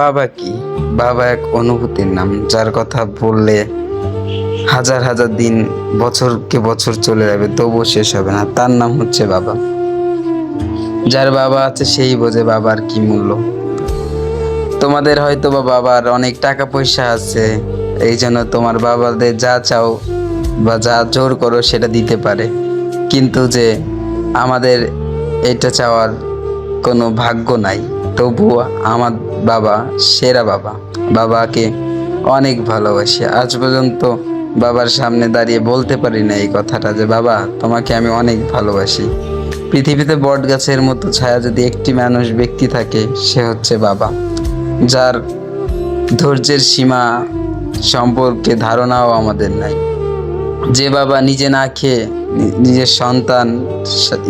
বাবা কি? বাবা এক অনুভূতির নাম, যার কথা বললে হাজার হাজার দিন, বছরকে বছর চলে যাবে, তবুও শেষ হবে না। তার নাম হচ্ছে বাবা। যার বাবা আছে সেই বোঝে বাবার কি মূল্য। তোমাদের হয়তো বা বাবার অনেক টাকা পয়সা আছে, এই জন্য তোমার বাবাদের যা চাও বা যা জোর করো সেটা দিতে পারে। কিন্তু যে আমাদের এটা চাওয়ার কোনো ভাগ্য নাই। তবুও আমার বাবা সেরা বাবা। বাবাকে অনেক ভালোবাসি। আজ পর্যন্ত বাবার সামনে দাঁড়িয়ে বলতে পারি না এই কথাটা যে, বাবা, তোমাকে আমি অনেক ভালোবাসি। পৃথিবীতে বট গাছের মতো ছায়া যদি একটি মানুষ ব্যক্তি থাকে, সে হচ্ছে বাবা। যার ধৈর্যের সীমা সম্পর্কে ধারণাও আমাদের নাই। যে বাবা নিজে না খেয়ে নিজের সন্তান,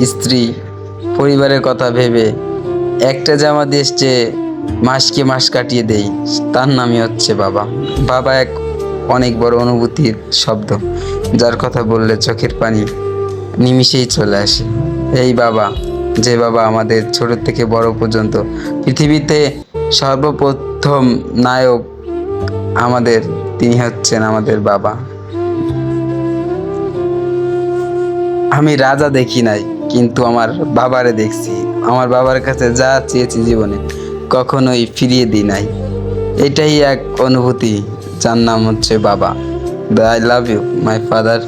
স্ত্রী, পরিবারের কথা ভেবে একটা জামা দেশ যে মাসকে মাস কাটিয়ে দেই। তার নামই হচ্ছে বাবা। বাবা এক অনেক বড় অনুভূতির শব্দ, যার কথা বললে চোখের পানি নিমিষেই চলে আসে। এই বাবা, যে বাবা আমাদের ছোট থেকে বড় পর্যন্ত পৃথিবীতে সর্বপ্রথম নায়ক আমাদের, তিনি হচ্ছেন আমাদের বাবা। আমি রাজা দেখি নাই। কিন্তু আমার বাবারে দেখছি। আমার বাবার কাছে যা চেয়েছি জীবনে কখনোই ফিরিয়ে দিই নাই। এটাই এক অনুভূতি, যার নাম হচ্ছে বাবা। The I love you my father